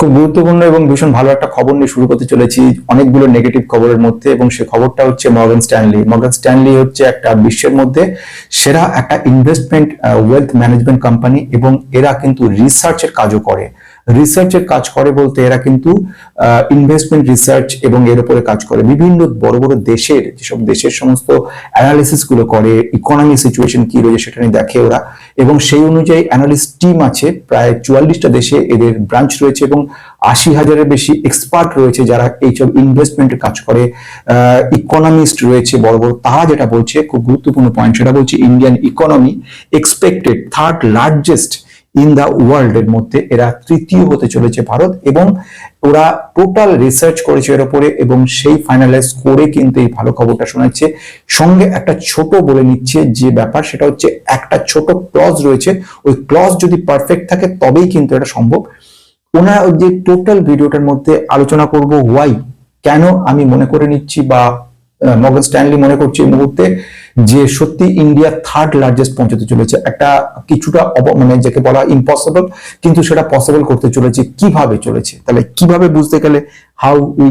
খুব গুরুত্বপূর্ণ এবং ভীষণ ভালো একটা খবর নিয়ে শুরু করতে চলেছি অনেকগুলো নেগেটিভ খবরের মধ্যে এবং সে খবরটা হচ্ছে মর্গান স্ট্যানলি মর্গান স্ট্যানলি হচ্ছে একটা বিশ্বের মধ্যে সেরা একটা ইনভেস্টমেন্ট ওয়েলথ ম্যানেজমেন্ট কোম্পানি এবং এরা কিন্তু রিসার্চের কাজও করে। রিসার্চের কাজ করে বলতে এরা কিন্তু ইনভেস্টমেন্ট রিসার্চ এবং এর উপরে কাজ করে। বিভিন্ন বড় বড় দেশের, যেসব দেশের সমস্ত অ্যানালিসিসগুলো করে ইকোনমি সিচুয়েশন কি রয়েছে সেটা নিয়ে দেখে ওরা। এবং সেই অনুযায়ী অ্যানালিস্ট টিম আছে, প্রায় চুয়াল্লিশটা দেশে এদের ব্রাঞ্চ রয়েছে এবং আশি হাজারের বেশি এক্সপার্ট রয়েছে যারা এইসব ইনভেস্টমেন্টের কাজ করে। ইকোনমিস্ট রয়েছে বড় বড়। তারা যেটা বলছে, খুব গুরুত্বপূর্ণ পয়েন্ট সেটা বলছে Indian economy expected third largest in the world এর মধ্যে। এরা তৃতীয় হতে চলেছে ভারত এবং ওরা টোটাল রিসার্চ করেছে এর উপরে এবং সেই ফাইনালাইজ করে কিন্তু এই ভালো খবরটা শোনাচ্ছে। সঙ্গে একটা ছোট বলে নিচ্ছে যে ব্যাপার, সেটা হচ্ছে একটা ছোট ক্লজ রয়েছে। ওই ক্লজ যদি পারফেক্ট থাকে, তবেই কিন্তু এটা সম্ভব। ওনারা যে টোটাল ভিডিওটার মধ্যে আলোচনা করব ওয়াই কেন আমি মনে করে নিচ্ছি বা মগন স্ট্যানলি মনে করছি এই মুহূর্তে? যে সত্যি ইন্ডিয়া থার্ড লার্জেস্ট পৌঁছতে চলেছে, একটা কিছুটা মানে যাকে বলা ইম্পসিবল কিন্তু সেটা পসিবল করতে চলেছে, কীভাবে চলেছে? তাহলে কীভাবে বুঝতে গেলে হাউ উই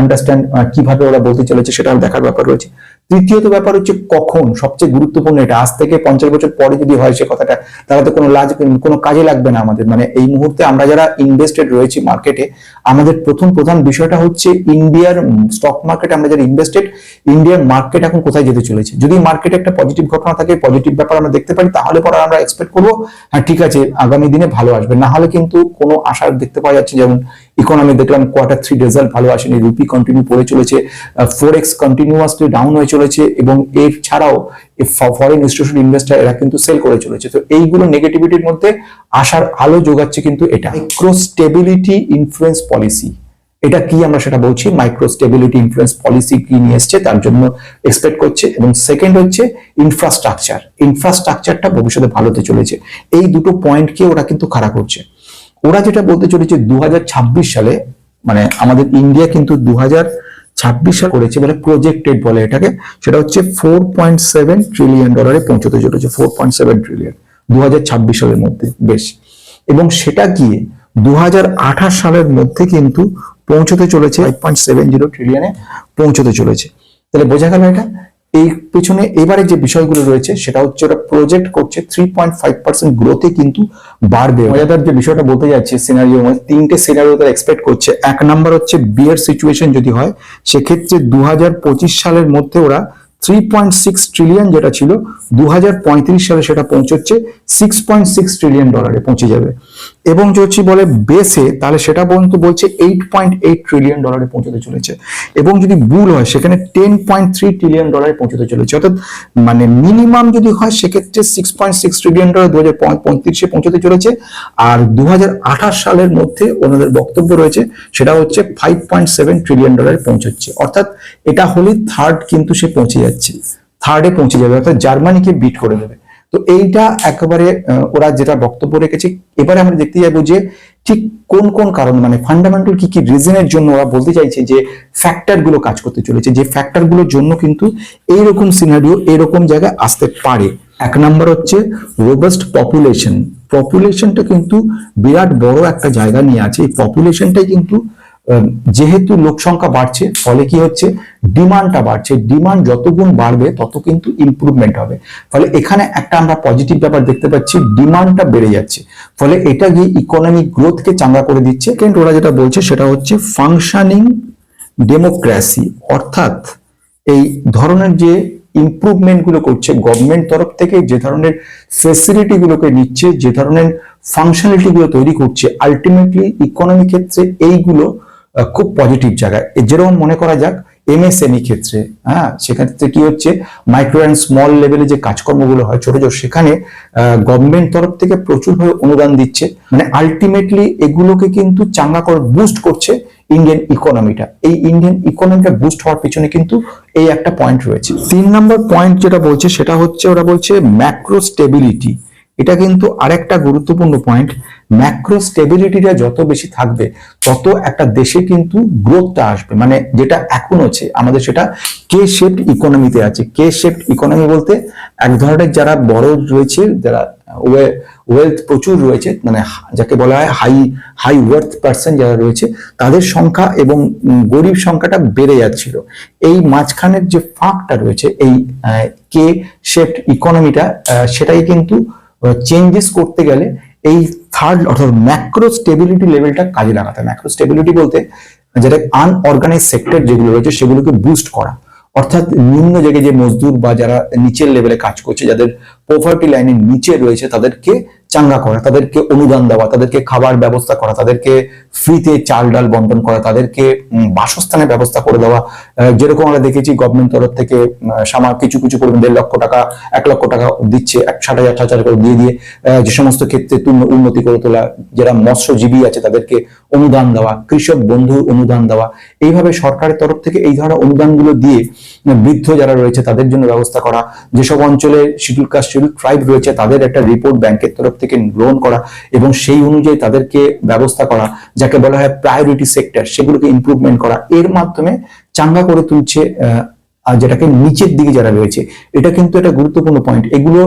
আন্ডারস্ট্যান্ড কীভাবে ওরা বলতে চলেছে সেটা দেখার ব্যাপার রয়েছে। তৃতীয়ত ব্যাপার হচ্ছে কখন, সবচেয়ে গুরুত্বপূর্ণ এটা, আজ থেকে পঞ্চাশ বছর পরে যদি হয় সে কথাটা, তাহলে তো কোনো লাজ, কোনো কাজে লাগবে না আমাদের। মানে এই মুহূর্তে আমরা যারা ইনভেস্টেড রয়েছি মার্কেটে আমাদের প্রথম, প্রধান বিষয়টা হচ্ছে ইন্ডিয়ার স্টক মার্কেটে আমরা যারা ইনভেস্টেড ইন্ডিয়ার মার্কেট এখন কোথায় যেতে চলেছে? যদি মার্কেটে একটা পজিটিভ ঘটনা থাকে পজিটিভ ব্যাপার আমরা দেখতে পারি, তাহলে পরে আমরা এক্সপেক্ট করব হ্যাঁ ঠিক আছে, আগামী দিনে ভালো আসবে। না হলে কিন্তু কোনো আশা দেখতে পাওয়া যাচ্ছে, যেমন ইকোনমি দেখলাম কোয়ার্টার থ্রি রেজাল্ট ভালো আসেনি রুপি কন্টিনিউ পড়ে চলেছে ফোর এক্স কন্টিনিউয়াসলি ডাউন হয়ে চলেছে, এবং এর ছাড়াও ফরেন ইনস্টিটিউশন ইনভেস্টার এরা কিন্তু সেল করে চলেছে। তো এইগুলো নেগেটিভিটির মধ্যে আশার আলো যোগাচ্ছে কিন্তু এটা। মাইক্রো স্টেবিলিটি ইনফ্লুয়েন্স পলিসি এটা কি আমরা সেটা বলছি? মাইক্রো স্টেবিলিটি ইনফ্লুয়েন্স পলিসি কি নিয়ে এসছে? তার জন্য এক্সপেক্ট করছে, এবং সেকেন্ড হচ্ছে ইনফ্রাস্ট্রাকচার ইনফ্রাস্ট্রাকচারটা ভবিষ্যতে ভালো হতে চলেছে। এই দুটো পয়েন্টকে ওরা কিন্তু খাড়া করছে। ওরা যেটা বলতে চলেছে দু হাজার ছাব্বিশ সালে মানে আমাদের ইন্ডিয়া কিন্তু দু ছাব্বিশ করেছে বলে প্রজেক্টেড বলে এটাকে, সেটা হচ্ছে ফোর পয়েন্ট সেভেন ট্রিলিয়ন ডলারে পৌঁছতে চলেছে ফোর পয়েন্ট সেভেন ট্রিলিয়ন দু হাজার ছাব্বিশ সালের মধ্যে, বেশ। এবং সেটা গিয়ে দু হাজার আঠাশ সালের মধ্যে কিন্তু পৌঁছতে চলেছে ফাইভ পয়েন্ট সেভেন জিরো ট্রিলিয়নে পৌঁছতে চলেছে। তাহলে বোঝা গেল এটা? এই পেছনে এবারে যে বিষয়গুলো রয়েছে, সেটা হচ্ছে ওরা প্রজেক্ট করছে থ্রি পয়েন্ট ফাইভ পার্সেন্ট গ্রোথে কিন্তু বাড়বে। মজাদার যে বিষয়টা বলতে যাচ্ছে সিনারিও তিনটে সিনারিও তারা এক্সপেক্ট করছে। এক নাম্বার হচ্ছে বিয়ের সিচুয়েশন যদি হয়, সেক্ষেত্রে দু হাজার পঁচিশ সালের মধ্যে ওরা থ্রি পয়েন্ট সিক্স ট্রিলিয়ন যেটা ছিল দু হাজার পঁয়ত্রিশ সালে সেটা পৌঁছচ্ছে সিক্স পয়েন্ট সিক্স ট্রিলিয়ন ডলারে পৌঁছে যাবে। এবং যদি বলে বেসে তাহলে সেটা পর্যন্ত বলছে এইট পয়েন্ট এইট ট্রিলিয়ন ডলারে পৌঁছতে চলেছে। এবং যদি বুল হয়, সেখানে টেন পয়েন্ট থ্রি ট্রিলিয়ন ডলারে পৌঁছতে চলেছে। অর্থাৎ মানে মিনিমাম যদি হয়, সেক্ষেত্রে six point six trillion dollar দু হাজার পঁয়ত্রিশে পৌঁছতে চলেছে। আর দু হাজার আঠাশ সালের মধ্যে ওনাদের বক্তব্য রয়েছে, সেটা হচ্ছে ফাইভ পয়েন্ট সেভেন ট্রিলিয়ন ডলারে পৌঁছচ্ছে। অর্থাৎ এটা হলে থার্ড কিন্তু সে পৌঁছে যাচ্ছে। থার্ডে পৌঁছে যাবে। অর্থাৎ জার্মানিকে বিট করে দেবে। তো এইটা একেবারে ওরা যেটা বক্তব্য রেখেছে, এবারে আমরা দেখতে যাব যে ঠিক কোন কোন কারণ মানে ফান্ডামেন্টাল কি কি রিজনের জন্য ওরা বলতে চাইছে যে ফ্যাক্টরগুলো কাজ করতে চলেছে, যে ফ্যাক্টরগুলোর জন্য কিন্তু এইরকম সিনারিও এরকম জায়গায় আসতে পারে। এক নম্বর হচ্ছে রোবাস্ট পপুলেশন পপুলেশনটা কিন্তু বিরাট বড় একটা জায়গা নিয়ে আছে, এই পপুলেশনটাই কিন্তু যেহেতু লোক সংখ্যা বাড়ছে, ফলে কি হচ্ছে? ডিমান্ডটা বাড়ছে। ডিমান্ড যত গুণ বাড়বে, তত কিন্তু ইমপ্রুভমেন্ট হবে। ফলে এখানে একটা আমরা পজিটিভ ব্যাপার দেখতে পাচ্ছি, ডিমান্ডটা বেড়ে যাচ্ছে। ফলে এটা গিয়ে ইকোনমিক গ্রোথকে চাঙ্গা করে দিচ্ছে। কিন্তু ওরা যেটা বলছে, সেটা হচ্ছে ফাংশনিং ডেমোক্রেসি অর্থাৎ এই ধরনের যে ইমপ্রুভমেন্টগুলো করছে গভর্নমেন্ট তরফ থেকে যে ধরনের ফেসিলিটি গুলোকে নিচ্ছে, যে ধরনের ফাংশনালিটি গুলো তৈরি করছে আলটিমেটলি ইকোনমি ক্ষেত্রে এইগুলো খুব পজিটিভ জায়গায়। যেরকম মনে করা যাক এমএসএমই ক্ষেত্রে হ্যাঁ সেক্ষেত্রে কি হচ্ছে মাইক্রো অ্যান্ড স্মল লেভেলে যে কাজকর্মগুলো হয় ছোট ছোট, সেখানে গভর্নমেন্ট তরফ থেকে প্রচুরভাবে অনুদান দিচ্ছে। মানে আলটিমেটলি এগুলোকে কিন্তু চাঙ্গা করে বুস্ট করছে ইন্ডিয়ান ইকোনমিটা এই ইন্ডিয়ান ইকোনমিটা বুস্ট হওয়ার পিছনে কিন্তু এই একটা পয়েন্ট রয়েছে। তিন নম্বর পয়েন্ট যেটা বলছে, সেটা হচ্ছে, ওরা বলছে ম্যাক্রো স্টেবিলিটি এটা কিন্তু আরেকটা গুরুত্বপূর্ণ পয়েন্ট ম্যাক্রো স্টেবিলিটিটা যত বেশি থাকবে, তত একটা দেশে কিন্তু গ্রোথটা আসবে। মানে যেটা এখন হচ্ছে, আমাদের সেটা কে শেপড ইকোনমিতে আছে। কে শেপড ইকোনমি বলতে এক ধরনের যারা বড় রয়েছে, যারা ওয়েলথ প্রচুর রয়েছে মানে যাকে বলা হয় হাই হাই ওয়ার্থ পার্সন যারা রয়েছে, তাদের সংখ্যা এবং গরিব সংখ্যাটা বেড়ে যাচ্ছিল। এই মাঝখানের যে ফাঁকটা রয়েছে, এই কে শেপড ইকোনমিটা সেটাই কিন্তু চেঞ্জেস করতে গেলে এই থার্ড অর্থাৎ ম্যাক্রো স্টেবিলিটি লেভেলটা কাজে লাগাতে ম্যাক্রো স্টেবিলিটি বলতে যেটা আনঅর্গানাইজ সেক্টর যেগুলো রয়েছে সেগুলোকে বুস্ট করা। অর্থাৎ নিম্ন জায়গায় যে মজদুর বা যারা নিচের লেভেলে কাজ করছে, যাদের পোভার্টি লাইনের নিচে রয়েছে, তাদেরকে চাঙ্গা করা, তাদেরকে অনুদান দেওয়া, তাদেরকে খাবার ব্যবস্থা করা, তাদেরকে ফ্রিতে চাল ডাল বন্টন করা, তাদেরকে বাসস্থানের ব্যবস্থা করে দেওয়া যেরকম আমরা দেখেছি গভর্নমেন্ট তরফ থেকে সামা কিছু কিছু পরিমাণ দেড় লক্ষ টাকা, এক লক্ষ টাকা দিচ্ছে, এক ষাট হাজার হাজার করে দিয়ে দিয়ে যে সমস্ত ক্ষেত্রে উন্নতি করে তোলা, যারা মৎস্যজীবী আছে তাদেরকে অনুদান দেওয়া, কৃষক বন্ধু অনুদান দেওয়া, এইভাবে সরকারের তরফ থেকে এই ধরনের অনুদানগুলো দিয়ে বৃদ্ধ যারা রয়েছে তাদের জন্য ব্যবস্থা করা, যেসব অঞ্চলে শিডিউল কাস্ট, শিডিউল ট্রাইব রয়েছে তাদের একটা রিপোর্ট ব্যাংকের তরফ থেকে গ্রহণ করা এবং সেই অনুযায়ী তাদেরকে ব্যবস্থা করা, যাকে বলা হয় প্রায়োরিটি সেক্টর, সেগুলোকে ইমপ্রুভমেন্ট করা, এর মাধ্যমে চাঙ্গা করে তুলছে আর যেটাকে নিচের দিকে যারা রয়েছে, এটা কিন্তু একটা গুরুত্বপূর্ণ পয়েন্ট এগুলো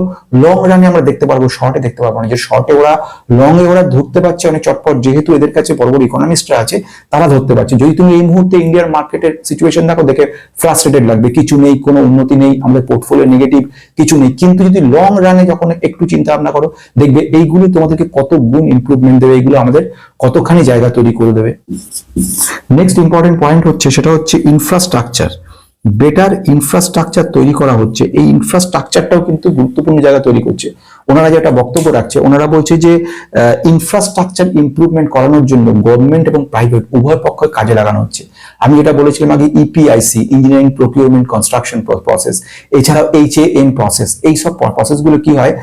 লং রানে আমরা দেখতে পারব শর্টে দেখতে পারব না। যে শর্টে ওরা লং এ ওরা ধরতে পারছে অনেক চটপট, যেহেতু এদের কাছে বড় বড় ইকোনমিস্টরা আছে, তারা ধরতে পারছে। যদি তুমি এই মুহূর্তে ইন্ডিয়ার মার্কেটের সিচুয়েশন দেখো, দেখে ফ্রাস্ট্রেটেড লাগবে। কিছু নেই, কোনো উন্নতি নেই, আমাদের পোর্টফোলিও নেগেটিভ কিছু নেই। কিন্তু যদি লং রানে যখন একটু চিন্তা ভাবনা করো, দেখবে এইগুলো তোমাদেরকে কত গুণ ইমপ্রুভমেন্ট দেবে, এইগুলো আমাদের কতখানি জায়গা তৈরি করে দেবে। নেক্সট ইম্পর্টেন্ট পয়েন্ট হচ্ছে, সেটা হচ্ছে ইনফ্রাস্ট্রাকচার বেটার ইনফ্রাস্ট্রাকচার তৈরি করা হচ্ছে। এই ইনফ্রাস্ট্রাকচারটাও কিন্তু গুরুত্বপূর্ণ জায়গা তৈরি করছে। ওনারা যেটা বক্তব্য রাখছে, ওনারা বলছে যে ইনফ্রাস্ট্রাকচার ইমপ্রুভমেন্ট করানোর জন্য গভর্নমেন্ট এবং প্রাইভেট উভয় পক্ষ কাজে লাগানো হচ্ছে। আমি যেটা বলেছিলাম আগে EPIC engineering procurement construction process এছাড়াও এইচ এ এন প্রসেস এই সব প্রসেসগুলো কি হয়?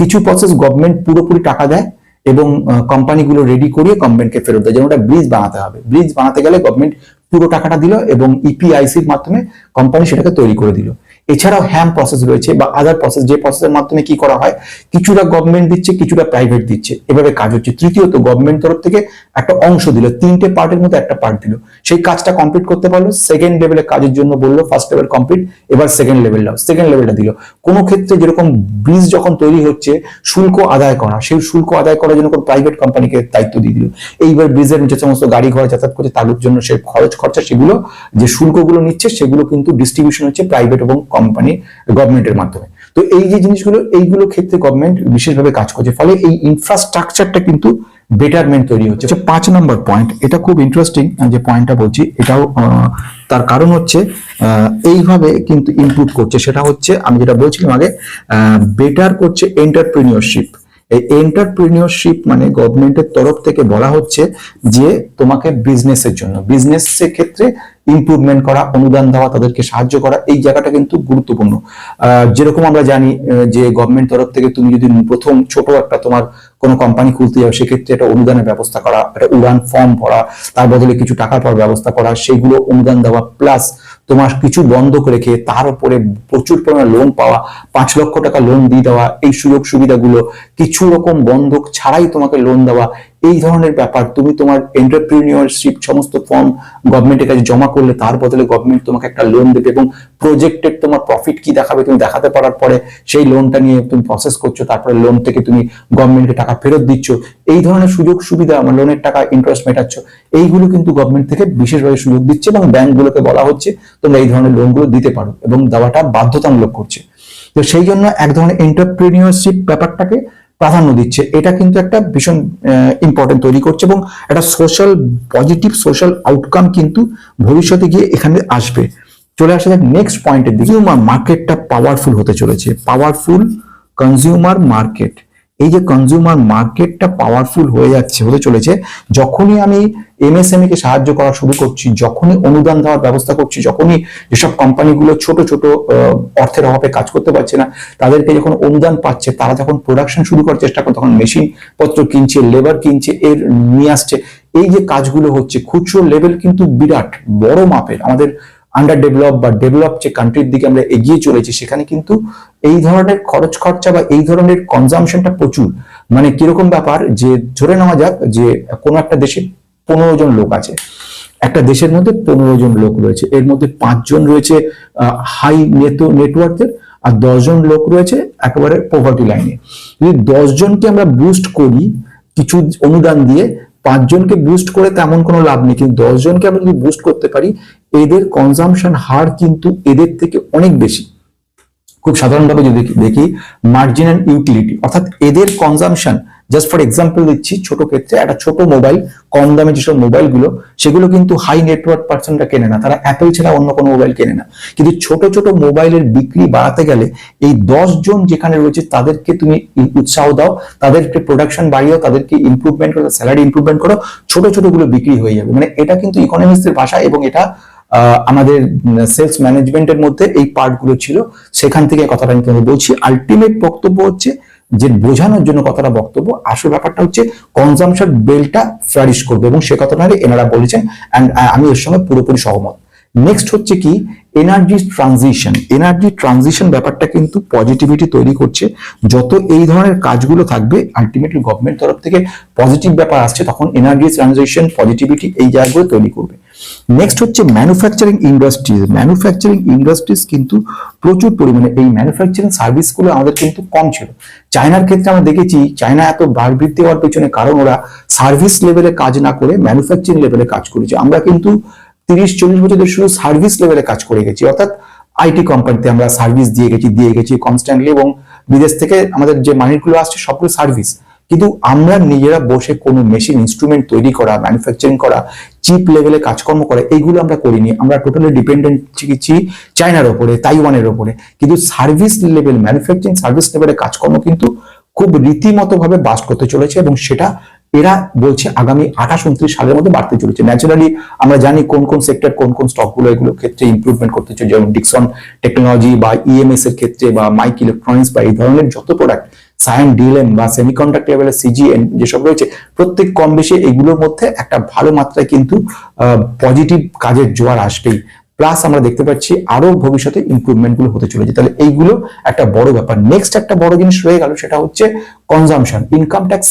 কিছু প্রসেস গভর্নমেন্ট পুরোপুরি টাকা দেয় এবং কোম্পানিগুলো রেডি করিয়ে গভর্নমেন্টকে ফেরত দেয়। যেমন একটা ব্রিজ বানাতে হবে। ব্রিজ বানাতে গেলে গভর্নমেন্ট পুরো টাকাটা দিল এবং ইপিআইসির মাধ্যমে কোম্পানি সেটাকে তৈরি করে দিল। এছাড়াও হ্যাম প্রসেস রয়েছে বা আদার প্রসেস যে প্রসেসের মাধ্যমে কি করা হয়, কিছুটা গভর্নমেন্ট দিচ্ছে, কিছুটা প্রাইভেট দিচ্ছে। এভাবে কাজ হচ্ছে। তৃতীয়ত গভর্নমেন্ট তরফ থেকে একটা অংশ দিল, তিনটে পার্টের মধ্যে একটা পার্ট দিল। সেই কাজটা কমপ্লিট করতে পারল সেকেন্ড লেভেলে কাজের জন্য বলল ফার্স্ট লেভেল কমপ্লিট এবার সেকেন্ড লেভেল দাও সেকেন্ড লেভেলটা দিল। কোনো ক্ষেত্রে যেরকম ব্রিজ যখন তৈরি হচ্ছে, শুল্ক আদায় করা, সেই শুল্ক আদায় করার জন্য কোনো প্রাইভেট কোম্পানিকে দায়িত্ব দিয়ে দিল। এইবার ব্রিজের যে সমস্ত গাড়ি ঘোড়া যাতায়াত করছে তাদের জন্য সে খরচ খরচা সেগুলো, যে শুল্কগুলো নিচ্ছে, সেগুলো কিন্তু ডিস্ট্রিবিউশন হচ্ছে প্রাইভেট এবং কোম্পানি গভর্নমেন্টের মাধ্যমে। তো এই যে জিনিসগুলো, এইগুলো ক্ষেত্রে গভর্নমেন্ট বিশেষভাবে কাজ করছে। ফলে এই ইনফ্রাস্ট্রাকচারটা কিন্তু বেটারমেন্ট তৈরি হচ্ছে। পাঁচ নম্বর পয়েন্ট এটা খুব ইন্টারেস্টিং যে পয়েন্টটা বলছি, এটাও তার কারণ হচ্ছে এইভাবে কিন্তু ইনপুট করছে। সেটা হচ্ছে, আমি যেটা বলছিলাম আগে বেটার করছে এন্টারপ্রিনিয়রশিপ এই এন্টারপ্রিনিয়রশিপ মানে গভর্নমেন্টের তরফ থেকে বলা হচ্ছে যে তোমাকে বিজনেসের জন্য। বিজনেসের ক্ষেত্রে ইমপ্রুভমেন্ট করা, অনুদান দেওয়া, তাদেরকে সাহায্য করা, এই জায়গাটা কিন্তু গুরুত্বপূর্ণ। যেরকম আমরা জানি যে গভর্নমেন্ট তরফ থেকে তুমি যদি প্রথম ছোট একটা তোমার কোনো কোম্পানি খুলতে যাও, সেক্ষেত্রে একটা অনুদানের ব্যবস্থা করা, একটা উড়ান ফর্ম ভরা, তার বদলে কিছু টাকা পাওয়ার ব্যবস্থা করা, সেইগুলো অনুদান দেওয়া প্লাস তোমার কিছু বন্ধক রেখে তার উপরে প্রচুর পরিমাণে লোন পাওয়া, পাঁচ লক্ষ টাকা লোন দিয়ে দেওয়া, এই সুযোগ সুবিধাগুলো, কিছু রকম বন্ধক ছাড়াই তোমাকে লোন দেওয়া এই ধরনের ব্যাপার, তুমি তোমার এন্টারপ্রিনিয়রশিপ সমস্ত ফর্ম গভর্নমেন্টের কাছে জমা করলে তার বদলে গভর্নমেন্ট তোমাকে একটা লোন দেবে এবং প্রজেক্টের তোমার প্রফিট কি দেখাবে তুমি দেখাতে পারার পরে সেই লোনটা নিয়ে তুমি প্রসেস করছ, তারপরে লোন থেকে তুমি গভর্নমেন্টকে টাকা ফেরত দিচ্ছ। এই ধরনের সুযোগ সুবিধা আমার লোনের টাকা ইন্টারেস্ট মেটাচ্ছ। এইগুলো কিন্তু গভর্নমেন্ট থেকে বিশেষভাবে সুযোগ দিচ্ছে এবং ব্যাংকগুলোকে বলা হচ্ছে তোমরা এই ধরনের লোনগুলো দিতে পারো এবং দেওয়াটা বাধ্যতামূলক করছে। তো সেই জন্য এক ধরনের এন্টারপ্রিনিয়রশিপ ব্যাপারটাকে প্রাধান্য দিচ্ছে। এটা কিন্তু একটা ভীষণ ইম্পর্টেন্ট তৈরি করছে এবং একটা সোশ্যাল পজিটিভ সোশ্যাল আউটকাম কিন্তু ভবিষ্যতে গিয়ে এখানে আসবে। চলে আসা যাক নেক্সট পয়েন্টের দিকে। মার্কেটটা পাওয়ারফুল হতে চলেছে। পাওয়ারফুল কনজিউমার মার্কেট এই যে কনজিউমার মার্কেটটা পাওয়ারফুল হয়ে যাচ্ছে, হতে চলেছে, যখনই আমি এমএসএমই কে সাহায্য করা শুরু করছি, যখনই অনুদান দেওয়ার ব্যবস্থা করছি, যখনই যেসব কোম্পানিগুলো ছোট ছোট অর্থের অভাবে কাজ করতে পারছে না, তাদেরকে যখন অনুদান পাচ্ছে, তারা যখন প্রোডাকশন শুরু করার চেষ্টা করে, তখন মেশিন পত্র কিনছে লেবার কিনছে, এর নিয়ে আসছে, এই যে কাজগুলো হচ্ছে, খুচরো লেভেল কিন্তু বিরাট, বড় মাপের, আমাদের আন্ডার ডেভেলপ বা ডেভেলপ যে কান্ট্রির দিকে আমরা এগিয়ে চলেছি, সেখানে কিন্তু এই ধরনের খরচ খরচা বা এই ধরনের কনজামশনটা প্রচুর। মানে কীরকম ব্যাপার? যে ধরে নেওয়া যাক যে কোনো একটা দেশে পনেরো জন লোক আছে। একটা দেশের মধ্যে পনেরো জন লোক রয়েছে। এর মধ্যে পাঁচজন রয়েছে হাই নেটওয়ার্কের আর দশজন লোক রয়েছে একেবারে পভার্টি লাইনে যদি দশজনকে আমরা বুস্ট করি, কিছু অনুদান দিয়ে পাঁচজনকে বুস্ট করে তেমন কোনো লাভ নেই, কিন্তু দশজনকে আমরা যদি বুস্ট করতে পারি, এদের কনজামশন হার কিন্তু এদের থেকে অনেক বেশি। খুব সাধারণভাবে যদি দেখি মার্জিন অ্যান্ড ইউটিলিটি অর্থাৎ এদের কনজামশন জাস্ট ফর এক্সাম্পল দিচ্ছি, ছোট ক্ষেত্রে একটা ছোট মোবাইল কম দামে যেসব মোবাইলগুলো সেগুলো কিন্তু হাই নেটওয়ার্ক পার্সনটা কেনে না। তারা অ্যাপেল ছাড়া অন্য কোনো মোবাইল কেনে না। কিন্তু ছোট ছোট মোবাইলের বিক্রি বাড়াতে গেলে এই দশ জন যেখানে রয়েছে, তাদেরকে তুমি উৎসাহ দাও, তাদেরকে প্রোডাকশন বাড়িয়ে তাদেরকে ইমপ্রুভমেন্ট করো স্যালারি ইমপ্রুভমেন্ট করো, ছোট ছোটগুলো বিক্রি হয়ে যাবে। মানে এটা কিন্তু ইকোনমিক্সের ভাষা এবং এটা আমাদের সেলস ম্যানেজমেন্টের মধ্যে এই পার্টগুলো ছিল। সেখান থেকে কথাটা আমি তোমাকে বলছি। আলটিমেট বক্তব্য হচ্ছে যে বোঝানোর জন্য কথাটা বক্তব্য, আসল ব্যাপারটা হচ্ছে কনজামশন বেলটা ফ্লারিশ করবে এবং সে কথাটা এনারা বলেছেন অ্যান্ড আমি এর সঙ্গে পুরোপুরি সহমত। নেক্সট হচ্ছে কি এনার্জি ট্রানজিশন এনার্জি ট্রানজিশন ব্যাপারটা কিন্তু পজিটিভিটি তৈরি করছে। যত এই ধরনের কাজগুলো থাকবে আলটিমেটলি গভর্নমেন্ট তরফ থেকে পজিটিভ ব্যাপার আসছে, তখন এনার্জি ট্রানজিশন পজিটিভিটি এই জায়গাগুলো তৈরি করবে। নেক্সট হচ্ছে ম্যানুফ্যাকচারিং ইন্ডাস্ট্রিজ ম্যানুফ্যাকচারিং ইন্ডাস্ট্রিজ কিন্তু প্রচুর পরিমাণে এই ম্যানুফ্যাকচারিং সার্ভিসগুলো আমাদের কিন্তু কম ছিল। চায়নার ক্ষেত্রে আমরা দেখেছি চায়না এত বার বৃদ্ধি হওয়ার পেছনে কারণ ওরা সার্ভিস লেভেলে কাজ না করে ম্যানুফ্যাকচারিং লেভেলে কাজ করেছে। আমরা কিন্তু তিরিশ, চল্লিশ বছর শুধু সার্ভিস লেভেলে কাজ করে গেছি। অর্থাৎ আইটি কোম্পানিতে আমরা সার্ভিস দিয়ে গেছি দিয়ে গেছি কনস্ট্যান্টলি এবং বিদেশ থেকে আমাদের যে মানিগুলো আসছে সবগুলো সার্ভিস কিন্তু আমরা নিজেরা বসে কোনো মেশিন ইনস্ট্রুমেন্ট তৈরি করা ম্যানুফ্যাকচারিং করা চিপ লেভেলে কাজকর্ম করা এইগুলো আমরা করিনি। আমরা টোটালি ডিপেন্ডেন্ট ছিছি চায়নার ওপরে তাইওয়ানের ওপরে। কিন্তু সার্ভিস লেভেল ম্যানুফ্যাকচারিং সার্ভিস লেভেলে কাজকর্ম কিন্তু খুব রীতিমতো ভাবে বাস করতে চলেছে এবং সেটা এরা বলছে আগামী আঠাশ, উনত্রিশ সালের মধ্যে বাড়তে চলেছে। ন্যাচারালি আমরা জানি কোন কোন সেক্টর কোন কোন স্টকগুলো এগুলোর ক্ষেত্রে ইমপ্রুভমেন্ট করতে চলেছে। যেমন ডিকসন টেকনোলজি বা ইএমএস এর ক্ষেত্রে বা মাইক ইলেকট্রনিক্স বা এই ধরনের যত প্রোডাক্ট সায়েন ডিএলএম বা সেমিকন্ডাক্টর লেভেলের সিজিএন যেসব রয়েছে, প্রত্যেক কম বেশি এগুলোর মধ্যে একটা ভালো মাত্রায় কিন্তু পজিটিভ কাজের জোয়ার আসবেই। প্লাস আমরা দেখতে পাচ্ছি আরও ভবিষ্যতে ইম্প্রুভমেন্টগুলো হতে চলেছে। তাহলে এইগুলো একটা বড় ব্যাপার। নেক্সট একটা বড় জিনিস রয়ে গেল, সেটা হচ্ছে কনজামশন ইনকাম ট্যাক্স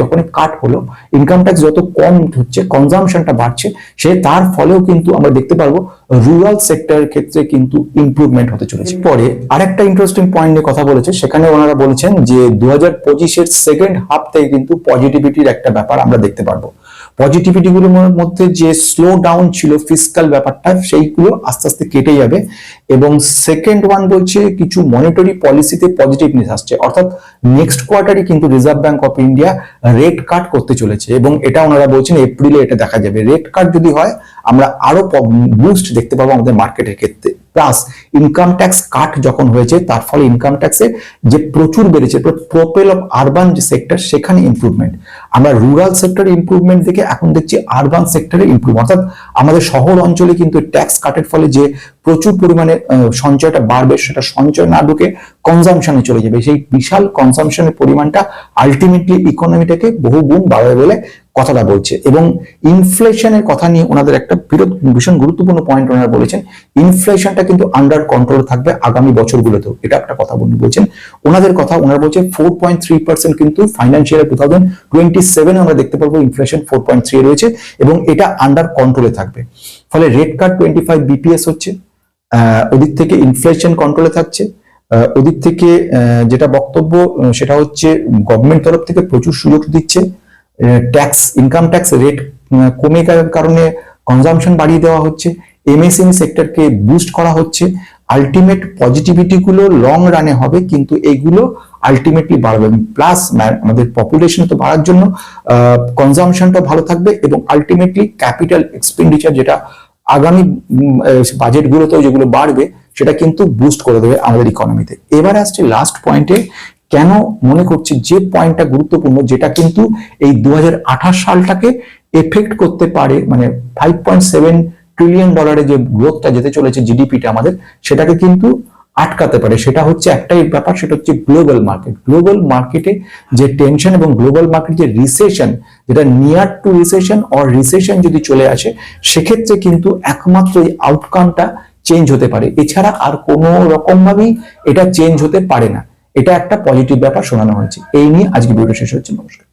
যখন কাট হলো ইনকাম ট্যাক্স যত কম হচ্ছে কনজামশনটা বাড়ছে সে তার ফলেও কিন্তু আমরা দেখতে পারব রুরাল সেক্টরের ক্ষেত্রে কিন্তু ইমপ্রুভমেন্ট হতে চলেছে। পরে আরেকটা ইন্টারেস্টিং পয়েন্ট নিয়ে কথা বলেছে সেখানে ওনারা বলেছেন যে দু হাজার পঁচিশের সেকেন্ড হাফ থেকে কিন্তু পজিটিভিটির একটা ব্যাপার আমরা দেখতে পারব। পজিটিভিটি গুলোর মধ্যে যে স্লো ডাউন ছিল ফিসকাল ব্যাপারটা, সেইগুলো আস্তে আস্তে কেটে যাবে। এবং সেকেন্ড ওয়ান বলছে কিছু মনিটরি পলিসিতে পজিটিভনেস আসছে। অর্থাৎ নেক্সট কোয়ার্টারই কিন্তু Reserve Bank of India rate cut করতে চলেছে। এবং এটা ওনারা বলছেন এপ্রিলে এটা দেখা যাবে। রেট কাট যদি হয় আমরা আরও বুস্ট দেখতে পাবো আমাদের মার্কেটের ক্ষেত্রে। প্লাস ইনকাম ট্যাক্স কাট যখন হয়েছে, তার ফলে ইনকাম ট্যাক্সে যে প্রচুর বেড়েছে প্রোপেল অফ আরবান যে সেক্টর সেখানে ইমপ্রুভমেন্ট আমরা রুরাল সেক্টর ইমপ্রুভমেন্ট দেখে এখন দেখছি আরবান সেক্টরে ইমপ্রুভ অর্থাৎ আমাদের শহর অঞ্চলে কিন্তু ট্যাক্স কাটের ফলে যে প্রচুর পরিমাণে সঞ্চয়টা বাড়বে, সেটা সঞ্চয় না ঢুকে কনজামশনে চলে যাবে। সেই বিশাল কনজামশনের পরিমাণটা আলটিমেটলি ইকোনমিটাকে বহু গুণ বাড়াবে বলে কথাটা বলছে। এবং ইনফ্লেশনের কথা নিয়ে ওনাদের একটা বিরোধ, ভীষণ গুরুত্বপূর্ণ পয়েন্ট ওনারা বলেছেন। ইনফ্লেশনটা কিন্তু আন্ডার কন্ট্রোল থাকবে আগামী বছরগুলোতেও। এটা একটা কথা বলুন, বলছেন। ওনাদের কথা, ওনারা বলছে ফোর পয়েন্ট থ্রি পার্সেন্ট কিন্তু financial two thousand twenty seven আমরা দেখতে পারব ইনফ্লেশন ফোর পয়েন্ট থ্রি রয়েছে এবং এটা আন্ডার কন্ট্রোলে থাকবে। ফলে rate cut twenty five BPS হচ্ছে ওদিক থেকে ইনফ্লেশন কন্ট্রোলে থাকছে। ওদিক থেকে যেটা বক্তব্য, সেটা হচ্ছে গভর্নমেন্ট তরফ থেকে প্রচুর সুযোগ দিচ্ছে। ট্যাক্স ইনকাম ট্যাক্স রেট কমে কারণে কনজামশন বাড়িয়ে দেওয়া হচ্ছে। এমএসএমই সেক্টরকে বুস্ট করা হচ্ছে। আলটিমেট পজিটিভিটি গুলো লং রানে হবে, কিন্তু এগুলো আলটিমেটলি বাড়বে। প্লাস আমাদের পপুলেশন তো বাড়ার জন্য কনজামশনটা ভালো থাকবে এবং আলটিমেটলি ক্যাপিটাল এক্সপেন্ডিচার যেটা আগামী বাজেটগুলোতেও যেগুলো বাড়বে, সেটা কিন্তু বুস্ট করে দেবে আমাদের ইকোনমিতে এবার আসছে লাস্ট পয়েন্টে কেন মনে করছি যে পয়েন্টটা গুরুত্বপূর্ণ, যেটা কিন্তু এই দু হাজার আঠাশ সালটাকে এফেক্ট করতে পারে মানে ফাইভ পয়েন্ট সেভেন ট্রিলিয়ন ডলারের যে গ্রোথটা যেতে চলেছে জিডিপিটা আমাদের, সেটাকে কিন্তু আটকাতে পারে। সেটা হচ্ছে একটাই ব্যাপার, সেটা হচ্ছে গ্লোবাল মার্কেট গ্লোবাল মার্কেটে যে টেনশন এবং গ্লোবাল মার্কেট যে রিসেশন যেটা near to recession or recession যদি চলে আসে, সেক্ষেত্রে কিন্তু একমাত্র এই আউটকামটা চেঞ্জ হতে পারে। এছাড়া আর কোনো রকম ভাবেই এটা চেঞ্জ হতে পারে না। এটা একটা পজিটিভ ব্যাপার শোনানো হয়েছে। এই নিয়ে আজকে ভিডিও শেষ হচ্ছে। নমস্কার।